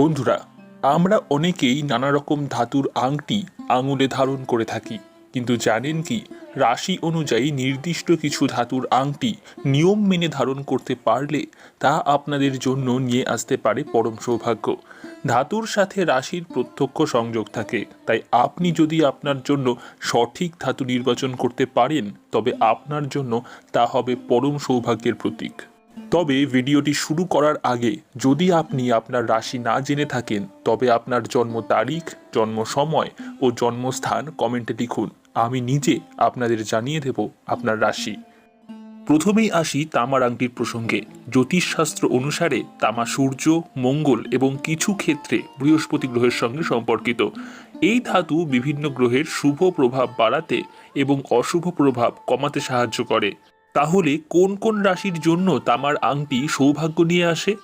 বন্ধুরা, আমরা অনেকেই নানা রকম ধাতুর আংটি আঙুলে ধারণ করে থাকি, কিন্তু জানেন কি, রাশি অনুযায়ী নির্দিষ্ট কিছু ধাতুর আংটি নিয়ম মেনে ধারণ করতে পারলে তা আপনাদের জন্য নিয়ে আসতে পারে পরম সৌভাগ্য। ধাতুর সাথে রাশির প্রত্যক্ষ সংযোগ থাকে, তাই আপনি যদি আপনার জন্য সঠিক ধাতু নির্বাচন করতে পারেন, তবে আপনার জন্য তা হবে পরম সৌভাগ্যের প্রতীক। তবে ভিডিওটি শুরু করার আগে যদি আপনি আপনার রাশি না জেনে থাকেন, তবে আপনার জন্ম তারিখ, জন্ম সময় ও জন্মস্থান কমেন্টে লিখুন। আমি নিজে আপনাদের জানিয়ে দেব আপনার রাশি। প্রথমেই আসি তামার আংটির প্রসঙ্গে। জ্যোতিষশাস্ত্র অনুসারে তামা সূর্য, মঙ্গল এবং কিছু ক্ষেত্রে বৃহস্পতি গ্রহের সঙ্গে সম্পর্কিত। এই ধাতু বিভিন্ন গ্রহের শুভ প্রভাব বাড়াতে এবং অশুভ প্রভাব কমাতে সাহায্য করে। তাহলে কোন কোন রাশির জন্য তামার আংটি সৌভাগ্য নিয়ে আসে?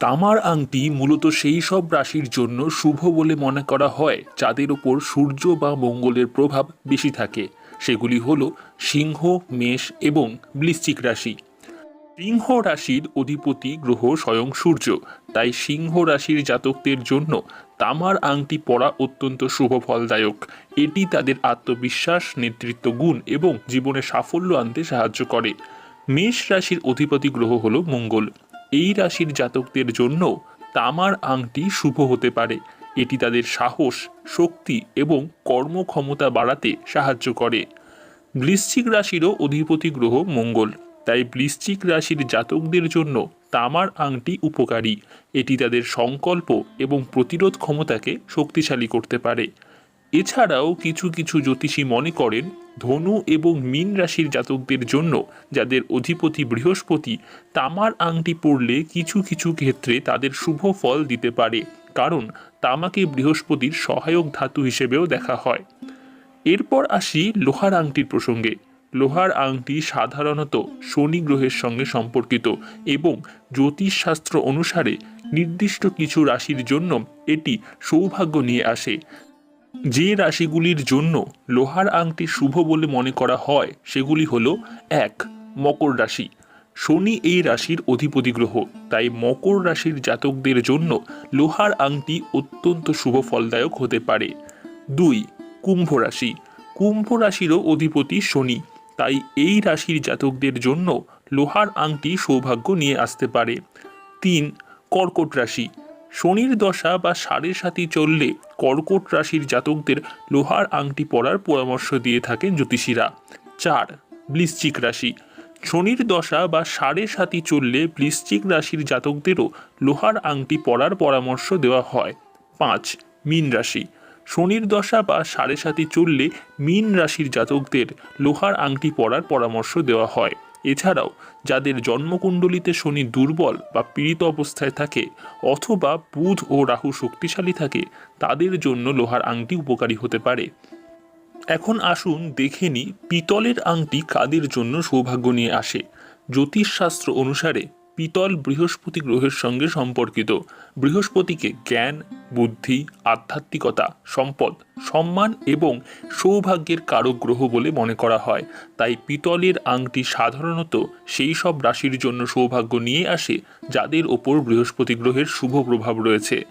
তামার আংটি মূলত সেই সব রাশির জন্য শুভ বলে মনে করা হয়, যাদের ওপর সূর্য বা মঙ্গলের প্রভাব বেশি থাকে। সেগুলি হল সিংহ, মেষ এবং বৃশ্চিক রাশি। সিংহ রাশির অধিপতি গ্রহ স্বয়ং সূর্য, তাই সিংহ রাশির জাতকদের জন্য তামার আংটি পরা অত্যন্ত শুভ ফলদায়ক এটি তাদের আত্মবিশ্বাস, নেতৃত্ব, গুণ এবং জীবনে সাফল্য আনতে সাহায্য করে। মেষ রাশির অধিপতি গ্রহ হল মঙ্গল। এই রাশির জাতকদের জন্য তামার আংটি শুভ হতে পারে। এটি তাদের সাহস, শক্তি এবং কর্মক্ষমতা বাড়াতে সাহায্য করে। বৃশ্চিক রাশিরও অধিপতি গ্রহ মঙ্গল। তাই বৃশ্চিক রাশির জাতকদের জন্য তামার আংটি উপকারী। এটি তাদের সংকল্প এবং প্রতিরোধ ক্ষমতাকে শক্তিশালী করতে পারে। এছাড়াও কিছু কিছু জ্যোতিষী মনে করেন, ধনু এবং মীন রাশির জাতকদের জন্য যাদের অধিপতি বৃহস্পতি, তামার আংটি পরলে কিছু কিছু ক্ষেত্রে তাদের শুভ ফল দিতে পারে, কারণ তামাকে বৃহস্পতির সহায়ক ধাতু হিসেবেও দেখা হয়। এরপর আসি লোহার আংটির প্রসঙ্গে। লোহার আংটি সাধারণত শনি গ্রহের সঙ্গে সম্পর্কিত এবং জ্যোতিষশাস্ত্র অনুসারে নির্দিষ্ট কিছু রাশির জন্য এটি সৌভাগ্য নিয়ে আসে। যে রাশিগুলির জন্য লোহার আংটি শুভ বলে মনে করা হয়, সেগুলি হলো এক, মকর রাশি। শনি এই রাশির অধিপতি গ্রহ, তাই মকর রাশির জাতকদের জন্য লোহার আংটি অত্যন্ত শুভ ফলদায়ক হতে পারে। দুই, কুম্ভ রাশি। কুম্ভ রাশিরও অধিপতি শনি। তাই এই রাশির জাতকদের জন্য লোহার আংটি সৌভাগ্য নিয়ে আসতে পারে। তিন, কর্কট রাশি। শনির দশা বা সাড়ে সাতি চললে কর্কট রাশির জাতকদের লোহার আংটি পরার পরামর্শ দিয়ে থাকেন জ্যোতিষীরা। চার, বৃশ্চিক রাশি। শনির দশা বা সাড়ে সাতি চললে বৃশ্চিক রাশির জাতকদেরও লোহার আংটি পরার পরামর্শ দেওয়া হয়। পাঁচ, মীন রাশি। শনির দশা বা সাড়ে সাতি চললে মীন রাশির জাতকদের লোহার আংটি পরার পরামর্শ দেওয়া হয়। এছাড়াও, যাদের জন্মকুণ্ডলিতে শনি দুর্বল বা পীড়িত অবস্থায় থাকে অথবা বুধ ও রাহু শক্তিশালী থাকে, তাদের জন্য লোহার আংটি উপকারী হতে পারে। এখন আসুন দেখে নিই পিতলের আংটি কাদের জন্য সৌভাগ্য নিয়ে আসে। জ্যোতিষশাস্ত্র অনুসারে পিতল বৃহস্পতি গ্রহের সঙ্গে সম্পর্কিত। বৃহস্পতিকে জ্ঞান, বুদ্ধি, আধ্যাত্মিকতা, সম্পদ, সম্মান এবং সৌভাগ্যের কারক গ্রহ বলে মনে করা হয়। তাই পিতলের আংটি সাধারণত সেই সব রাশির জন্য সৌভাগ্য নিয়ে আসে, যাদের ওপর বৃহস্পতি গ্রহের শুভ প্রভাব রয়েছে।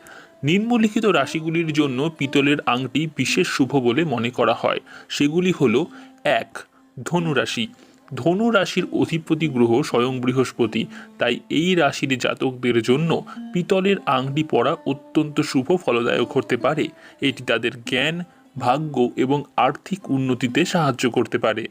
নিম্নলিখিত রাশিগুলির জন্য পিতলের আংটি বিশেষ শুভ বলে মনে করা হয়। সেগুলি হল, এক, ধনুরাশি। ধনু রাশির অধিপতি গ্রহ স্বয়ং বৃহস্পতি, তাই এই রাশির জাতকদের জন্য পিতলের আংটি পরা অত্যন্ত শুভ ফলদায়ক হতে পারে। এটি তাদের জ্ঞান, ভাগ্য এবং আর্থিক উন্নতিতে সাহায্য করতে পারে।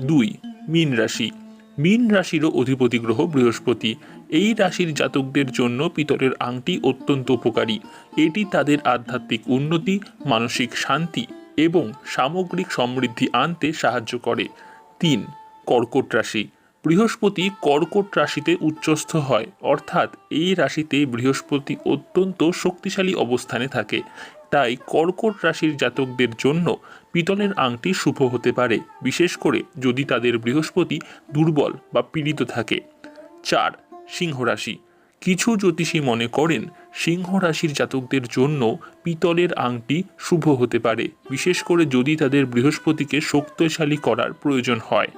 দুই, মীন রাশি। মীন রাশিরও অধিপতি গ্রহ বৃহস্পতি। এই রাশির জাতকদের জন্য পিতলের আংটি অত্যন্ত উপকারী। এটি তাদের আধ্যাত্মিক উন্নতি, মানসিক শান্তি এবং সামগ্রিক সমৃদ্ধি আনতে সাহায্য করে। তিন কর্কট রাশি। বৃহস্পতি কর্কট রাশিতে উচ্চস্থ হয়, অর্থাৎ এই রাশিতে বৃহস্পতি অত্যন্ত শক্তিশালী অবস্থানে থাকে। তাই কর্কট রাশির জাতকদের জন্য পিতলের আংটি শুভ হতে পারে, বিশেষ করে যদি তাদের বৃহস্পতি দুর্বল বা পীড়িত থাকে। চার, সিংহ রাশি। কিছু জ্যোতিষী মনে করেন, সিংহ রাশির জাতকদের জন্য পিতলের আংটি শুভ হতে পারে, বিশেষ করে যদি তাদের বৃহস্পতিকে শক্তিশালী করার প্রয়োজন হয়।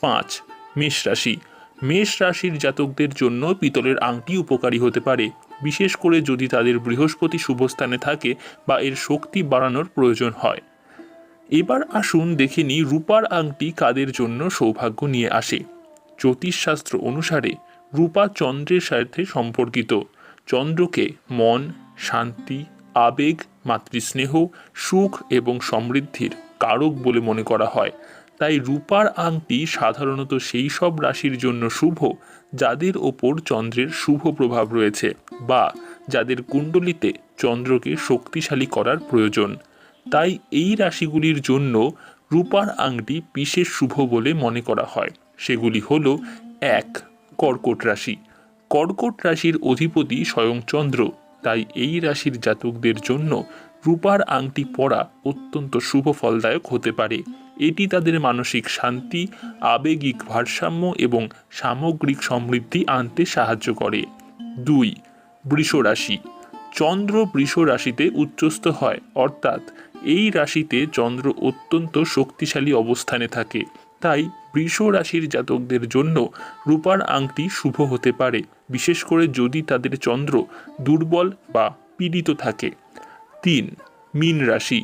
পাঁচ, মেষ রাশি। মেষ রাশির জাতকদের জন্য পিতলের আংটি উপকারী হতে পারে। বিশেষ করে যদি তাদের বৃহস্পতি শুভস্থানে থাকে বা এর শক্তি বাড়ানোর প্রয়োজন হয়। এবার আসুন দেখে নিই রূপার আংটি কাদের জন্য সৌভাগ্য নিয়ে আসে। জ্যোতিষশাস্ত্র অনুসারে রূপা চন্দ্রের সাথে সম্পর্কিত। চন্দ্রকে মন, শান্তি, আবেগ, মাতৃস্নেহ, সুখ এবং সমৃদ্ধির কারক বলে মনে করা হয়। তাই রূপার আংটি সাধারণত সেই সব রাশির জন্য শুভ, যাদের ওপর চন্দ্রের শুভ প্রভাব রয়েছে, বা যাদের কুণ্ডলিতে চন্দ্রকে শক্তিশালী করার প্রয়োজন। তাই এই রাশিগুলির জন্য রূপার আংটি বিশেষ শুভ বলে মনে করা হয়। সেগুলি হল এক, কর্কট রাশি। কর্কট রাশির অধিপতি স্বয়ং চন্দ্র, তাই এই রাশির জাতকদের জন্য রূপার আংটি পরা অত্যন্ত শুভ ফলদায়ক হতে পারে। এটি তাদের মানসিক শান্তি, আবেগিক ভারসাম্য এবং সামগ্রিক সমৃদ্ধি আনতে সাহায্য করে। দুই, বৃষ রাশি। চন্দ্র বৃষ রাশিতে উচ্চস্থ হয়, অর্থাৎ এই রাশিতে চন্দ্র অত্যন্ত শক্তিশালী অবস্থানে থাকে। তাই বৃষ রাশির জাতকদের জন্য রূপার আংটি শুভ হতে পারে, বিশেষ করে যদি তাদের চন্দ্র দুর্বল বা পীড়িত থাকে। তিন, মীন রাশি।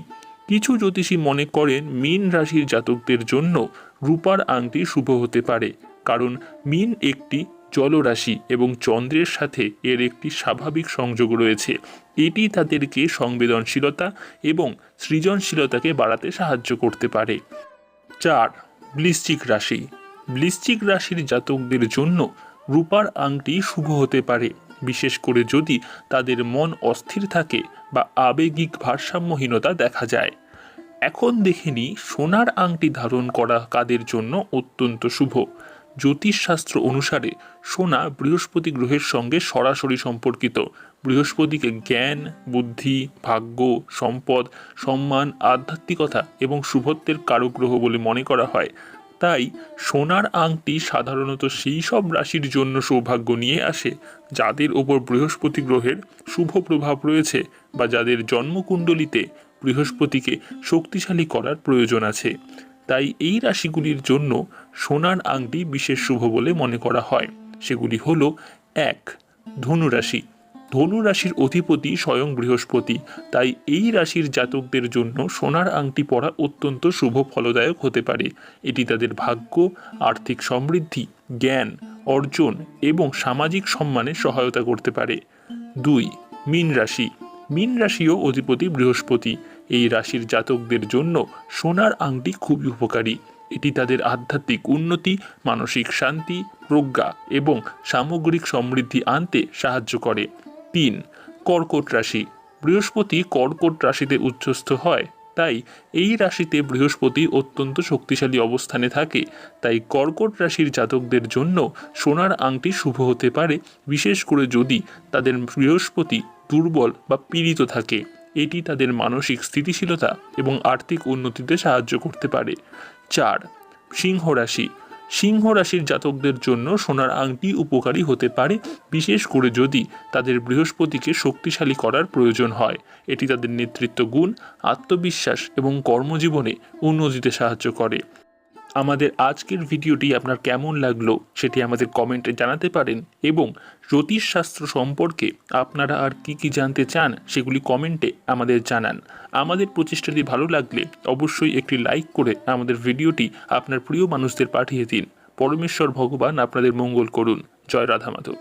কিছু জ্যোতিষী মনে করেন মীন রাশির জাতকদের জন্য রূপার আংটি শুভ হতে পারে, কারণ মীন একটি জলরাশি এবং চন্দ্রের সাথে এর একটি স্বাভাবিক সংযোগ রয়েছে। এটি তাদেরকে সংবেদনশীলতা এবং সৃজনশীলতাকে বাড়াতে সাহায্য করতে পারে। চার, বৃশ্চিক রাশি। বৃশ্চিক রাশির জাতকদের জন্য রূপার আংটি শুভ হতে পারে। বিশেষ করে যদি তাদের মন অস্থির থাকে বা আবেগিক ভারসাম্যহীনতা দেখা যায়। এখন দেখে নিই সোনার আংটি ধারণ করা কাদের জন্য অত্যন্ত শুভ। জ্যোতিষশাস্ত্র অনুসারে সোনা বৃহস্পতি গ্রহের সঙ্গে সরাসরি সম্পর্কিত। বৃহস্পতিকে জ্ঞান, বুদ্ধি, ভাগ্য, সম্পদ, সম্মান, আধ্যাত্মিকতা এবং শুভত্বের কারক গ্রহ বলে মনে করা হয়। তাই সোনার আংটি সাধারণত সেই সব রাশির জন্য সৌভাগ্য নিয়ে আসে, যাদের ওপর বৃহস্পতি গ্রহের শুভ প্রভাব রয়েছে বা যাদের জন্মকুণ্ডলিতে বৃহস্পতিকে শক্তিশালী করার প্রয়োজন আছে। তাই এই রাশিগুলির জন্য সোনার আংটি বিশেষ শুভ বলে মনে করা হয়। সেগুলি হল এক, ধনুরাশি। ধনু রাশির অধিপতি স্বয়ং বৃহস্পতি। তাই এই রাশির জাতকদের জন্য সোনার আংটি পরা অত্যন্ত শুভ ফলদায়ক হতে পারে। এটি তাদের ভাগ্য, আর্থিক সমৃদ্ধি, জ্ঞান, অর্জন এবং সামাজিক সম্মানে সহায়তা করতে পারে। দুই, মীন রাশি। মীন রাশিও অধিপতি বৃহস্পতি। এই রাশির জাতকদের জন্য সোনার আংটি খুবই উপকারী। এটি তাদের আধ্যাত্মিক উন্নতি, মানসিক শান্তি, প্রজ্ঞা এবং সামগ্রিক সমৃদ্ধি আনতে সাহায্য করে। তিন, কর্কট রাশি। বৃহস্পতি কর্কট রাশিতে উচ্চস্থ হয়, তাই এই রাশিতে বৃহস্পতি অত্যন্ত শক্তিশালী অবস্থানে থাকে। তাই কর্কট রাশির জাতকদের জন্য সোনার আংটি শুভ হতে পারে, বিশেষ করে যদি তাদের বৃহস্পতি দুর্বল বা পীড়িত থাকে। এটি তাদের মানসিক স্থিতিশীলতা এবং আর্থিক উন্নতিতে সাহায্য করতে পারে। চার, সিংহ রাশি। সিংহ রাশির জাতকদের জন্য সোনার আংটি উপকারী হতে পারে, বিশেষ করে যদি তাদের বৃহস্পতিকে শক্তিশালী করার প্রয়োজন হয়। এটি তাদের নেতৃত্ব গুণ, আত্মবিশ্বাস এবং কর্মজীবনে উন্নতিতে সাহায্য করে। আমাদের আজকের ভিডিওটি আপনার কেমন লাগল সেটি আমাদের কমেন্টে জানাতে পারেন এবং জ্যোতিষশাস্ত্র সম্পর্কে আপনারা আর কি কি জানতে চান সেগুলি কমেন্টে আমাদের জানান। আমাদের প্রচেষ্টাটি ভালো লাগলে অবশ্যই একটি লাইক করে আমাদের ভিডিওটি আপনার প্রিয় মানুষদের পাঠিয়ে দিন। পরমেশ্বর ভগবান আপনাদের মঙ্গল করুন। জয় রাধা মাধব